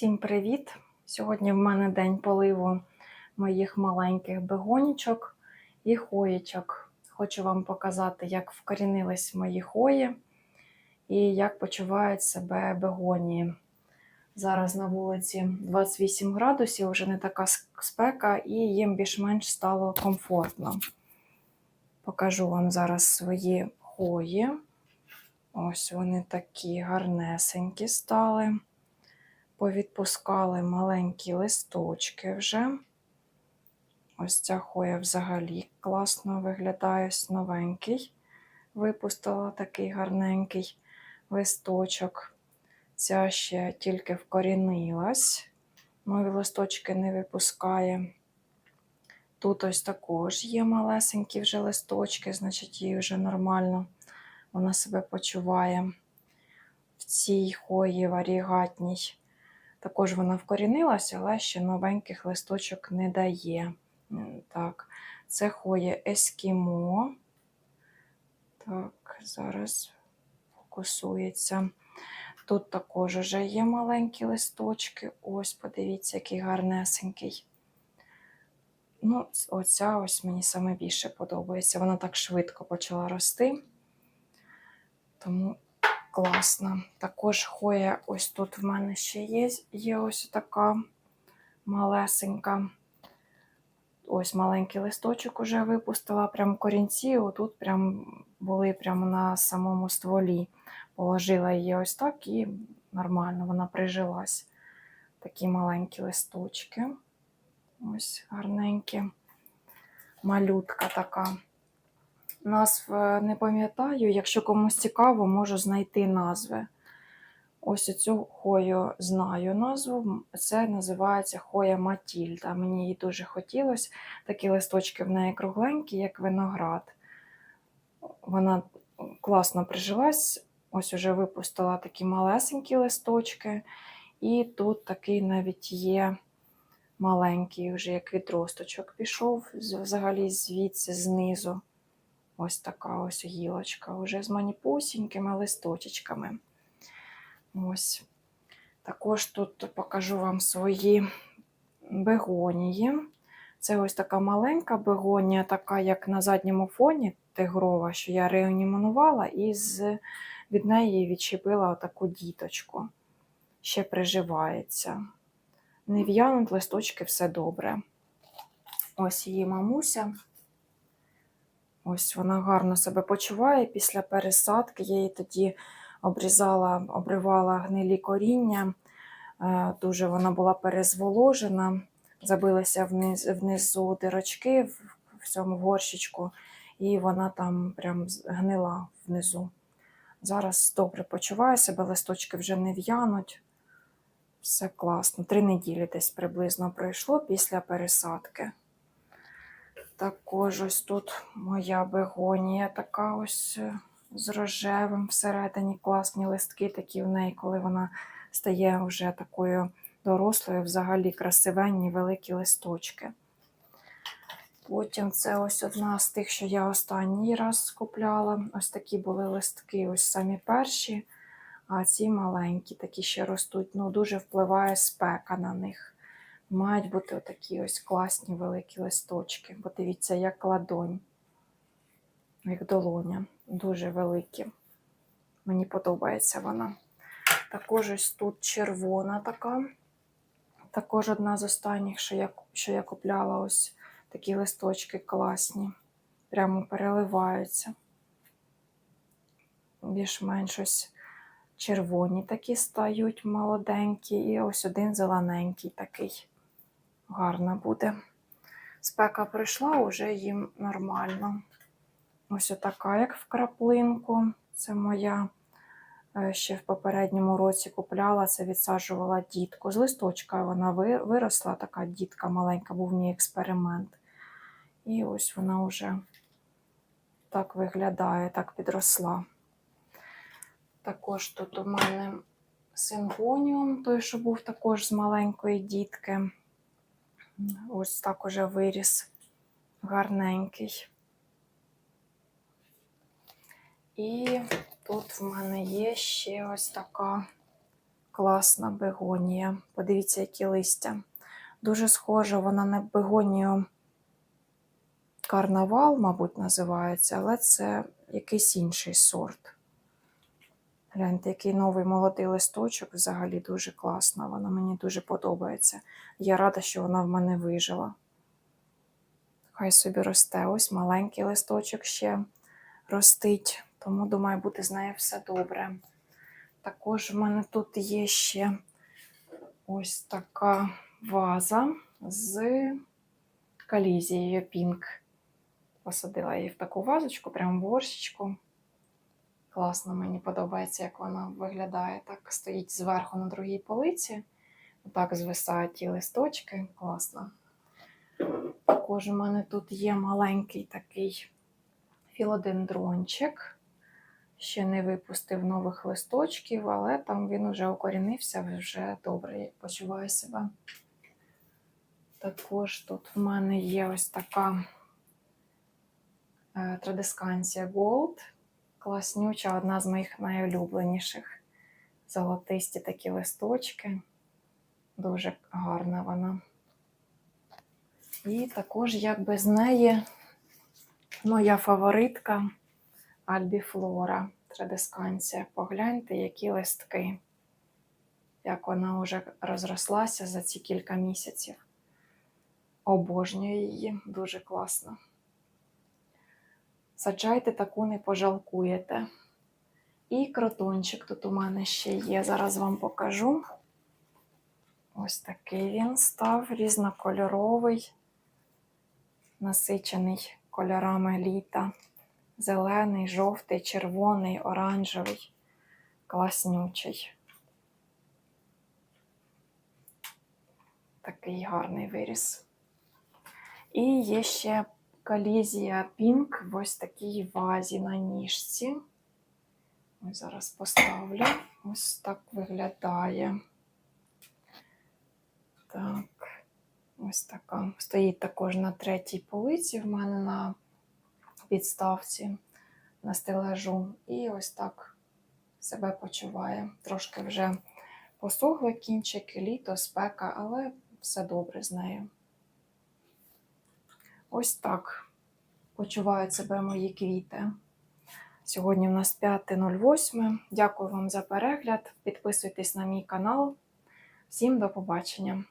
Всім привіт! Сьогодні в мене день поливу моїх маленьких бегонічок і хоєчок. Хочу вам показати, як вкорінились мої хої і як почувають себе бегонії. Зараз на вулиці 28 градусів, вже не така спека, і їм більш-менш стало комфортно. Покажу вам зараз свої хої. Ось вони такі гарнесенькі стали. Повідпускали маленькі листочки вже. Ось ця хоя взагалі класно виглядає, новенький. Випустила такий гарненький листочок. Ця ще тільки вкорінилась, нові листочки не випускає. Тут ось також є малесенькі вже листочки, значить, їй вже нормально вона себе почуває. В цій хої варігатній. Також вона вкорінилася, але ще новеньких листочок не дає. Так, це хоє ескімо. Так, зараз фокусується. Тут також вже є маленькі листочки. Ось, подивіться, який гарнесенький. Ну, оця ось мені саме більше подобається. Вона так швидко почала рости. Тому класно. Також хоя, ось тут в мене ще є, є ось така малесенька. Ось маленький листочок уже випустила, прям корінці, отут прям були прямо на самому стволі. Положила її ось так і нормально вона прижилась. Такі маленькі листочки. Ось гарненькі. Малютка така. Назв не пам'ятаю, якщо комусь цікаво, можу знайти назви. Ось цю хою знаю назву. Це називається Хоя Матільда. Мені її дуже хотілося. Такі листочки в неї кругленькі, як виноград. Вона класно прижилась. Ось уже випустила такі малесенькі листочки. І тут такий навіть є маленький, вже як відросточок пішов, взагалі звідси знизу. Ось така ось гілочка, вже з маніпусінькими листочечками. Ось. Також тут покажу вам свої бегонії. Це ось така маленька бегонія, така, як на задньому фоні тигрова, що я реанімувала, і з, від неї відчепила таку діточку. Ще приживається. Не в'януть листочки, все добре. Ось її мамуся. Ось вона гарно себе почуває після пересадки. Я її тоді обрізала, обривала гнилі коріння. Е, дуже вона була перезволожена, забилися вниз, внизу дирочки в цьому горщичку, і вона там прям гнила внизу. Зараз добре почуває себе, листочки вже не в'януть. Все класно. Три неділі десь приблизно пройшло після пересадки. Також ось тут моя бегонія така ось е, з рожевим всередині класні листки такі в неї, коли вона стає вже такою дорослою, взагалі красивенні великі листочки. Потім це ось одна з тих, що я останній раз купляла. Ось такі були листки, ось самі перші, а ці маленькі, такі ще ростуть. Ну, Дуже впливає спека на них. Мають бути отакі ось класні великі листочки. Подивіться, як ладонь, як долоня. Дуже великі. Мені подобається вона. Також ось тут червона така. Також одна з останніх, що я що я купляла, ось такі листочки класні. Прямо переливаються. Більш-менш ось червоні такі стають молоденькі, і ось один зелененький такий гарна буде. Спека прийшла, вже їм нормально. Ось така, як в краплинку. Це моя е, ще в попередньому році купляла, це відсаджувала дітку. З листочка вона виросла, така дітка маленька, був мій експеримент. І ось вона вже так виглядає, так підросла. Також тут у мене сингоніум, той, що був також з маленької дітки. Ось так уже виріс гарненький. І тут в мене є ще ось така класна бегонія. Подивіться, які листя. Дуже схожа вона на бегонію карнавал, мабуть, називається, але це якийсь інший сорт. Гляньте, який новий молодий листочок, взагалі дуже класна. Вона мені дуже подобається. Я рада, що вона в мене вижила. Хай собі росте. Ось маленький листочок ще ростить, тому думаю, буде з нею все добре. Також в мене тут є ще ось така ваза з калізією пінк. Посадила її в таку вазочку, прям в горщичку. Класно, мені подобається, як вона виглядає. Так стоїть зверху на другій полиці. Так звисають ті листочки. Класно. Також у мене тут є маленький такий філодендрончик. Ще не випустив нових листочків, але там він вже укорінився, вже добре почуває себе. Також тут в мене є ось така е, традисканція Gold. Класнюча, одна з моїх найулюбленіших. Золотисті такі листочки. Дуже гарна вона. І також, як без неї, моя фаворитка Альбіфлора традисканція. Погляньте, які листки. Як вона вже розрослася за ці кілька місяців. Обожнюю її, дуже класно. Саджайте таку, не пожалкуєте. І кротончик тут у мене ще є. Зараз вам покажу. Ось такий він став різнокольоровий, насичений кольорами літа. Зелений, жовтий, червоний, оранжевий, класнючий. Такий гарний виріс. І є ще колізія Пінк в ось такій вазі на ніжці. Ось зараз поставлю. Ось так виглядає. Так, ось така. Стоїть також на третій полиці в мене на підставці, на стелажу. І ось так себе почуває. Трошки вже посохли кінчики, літо, спека, але все добре з нею. Ось так почувають себе мої квіти. Сьогодні у нас 5.08. Дякую вам за перегляд. Підписуйтесь на мій канал. Всім до побачення!